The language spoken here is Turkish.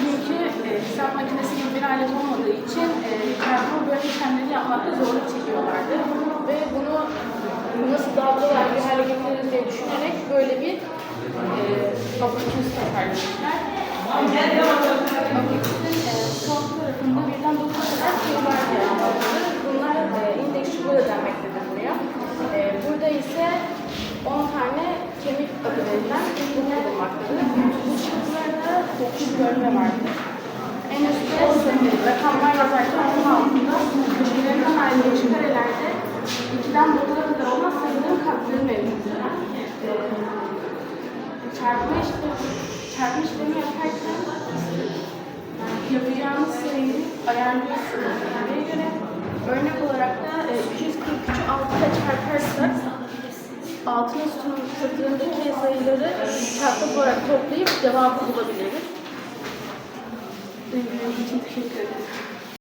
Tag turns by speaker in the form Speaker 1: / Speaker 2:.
Speaker 1: Çünkü e, hesap makinesi gibi bir alet olmadığı için e, çarpma bölme işlemleri yapmakta zorluk çekiyorlardı. Ve bunu nasıl daha kolay bir hale getiririz diye düşünerek böyle bir e, makinesi tasarlamışlar. Makinenin e, sol tarafında birden dokuz kadar sayılar yer. Bunlar e, indeks çubuğu denmektedir buraya. E, burada ise 10 tane kemik çubuk bulunmaktadır. Bu çubuklarda 9 bölme vardır. En üstte rakamlar yazarken onun altında köşelerinden ayrılmış karelerde 2'den 9'a kadar olan sayıların katları mevcuttur. E, çarpma işlemi, çarpma işlemi yaparken yapacağımız sayıyı ayarlıyorsunuz. Sayıya göre örnek olarak da e, 243'ü 6 ile çarparsak altına sütunun satırındaki sayıları çarpık olarak toplayıp cevabı bulabiliriz. Teşekkür ederim.